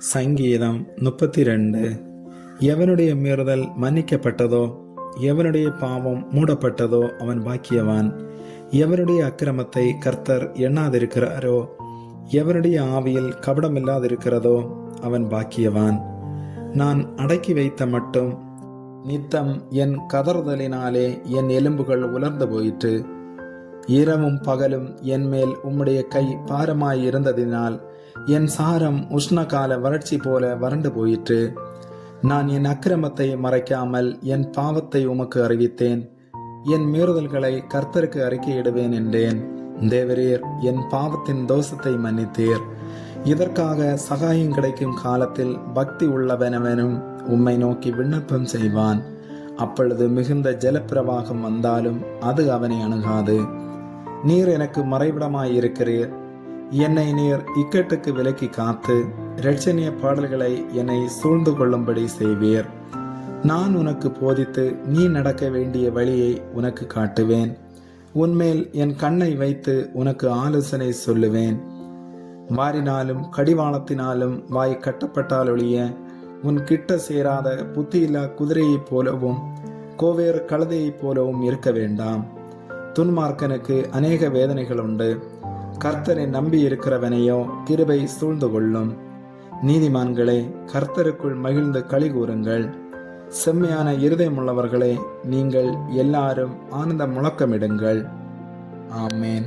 சங்கீதம் முப்பத்தி ரெண்டு எவனுடைய மீறுதல் மன்னிக்கப்பட்டதோ எவனுடைய பாவம் மூடப்பட்டதோ அவன் பாக்கியவான். எவனுடைய அக்கிரமத்தை கர்த்தர் எண்ணாதிருக்கிறாரோ எவனுடைய ஆவியில் கபடமில்லாதிருக்கிறதோ அவன் பாக்கியவான். நான் அடக்கி வைத்த மட்டும் நித்தம் என் கதறுதலினாலே என் எலும்புகள் உலர்ந்து போயிற்று. இரவும் பகலும் என் மேல் உம்முடைய கை பாரமாய் இருந்ததினால் என் சாரம் உஷ்ணகால வறட்சி போல வறண்டு போயிற்று. நான் என் அக்கிரமத்தை மறைக்காமல் என் பாவத்தை உமக்கு அறிவித்தேன். என் மீறுதல்களை கர்த்தருக்கு அறிக்கையிடுவேன் என்றேன். தேவரீர் என் பாவத்தின் தோஷத்தை மன்னித்தீர். இதற்காக சகாயம் கிடைக்கும் காலத்தில் பக்தி உள்ளவனவனும் உம்மை நோக்கி விண்ணப்பம் செய்வான். அப்பொழுது மிகுந்த ஜலப்பிரவாகம் வந்தாலும் அது அவனை அணுகாது. நீர் எனக்கு மறைவிடமாய் இருக்கிறீர் என்னை நீர் இக்கட்டுக்கு விலக்கி காத்து இரட்சணிய பாடல்களை என்னை சூழ்ந்து கொள்ளும்படி செய்வீர். நான் உனக்கு போதித்து நீ நடக்க வேண்டிய வழியை உனக்கு காட்டுவேன். உன்மேல் என் கண்ணை வைத்து உனக்கு ஆலோசனை சொல்லுவேன். வாரினாலும் கடிவாளத்தினாலும் வாய் கட்டப்பட்டால் ஒழிய உன் கிட்ட சேராத புத்தியில்லா குதிரையைப் போலவும் கோவேறு கழுதையைப் போலவும் இருக்க வேண்டாம். துன்மார்க்கனுக்கு அநேக வேதனைகள் உண்டு. கர்த்தரை நம்பி இருக்கிறவனையோ கிருபை சூழ்ந்து கொள்ளும். நீதிமான்களே கர்த்தருக்குள் மகிழ்ந்து களி கூறுங்கள். செம்மையான இருதயமுள்ளவர்களே நீங்கள் எல்லாரும் ஆனந்த முழக்கமிடுங்கள். ஆமேன்.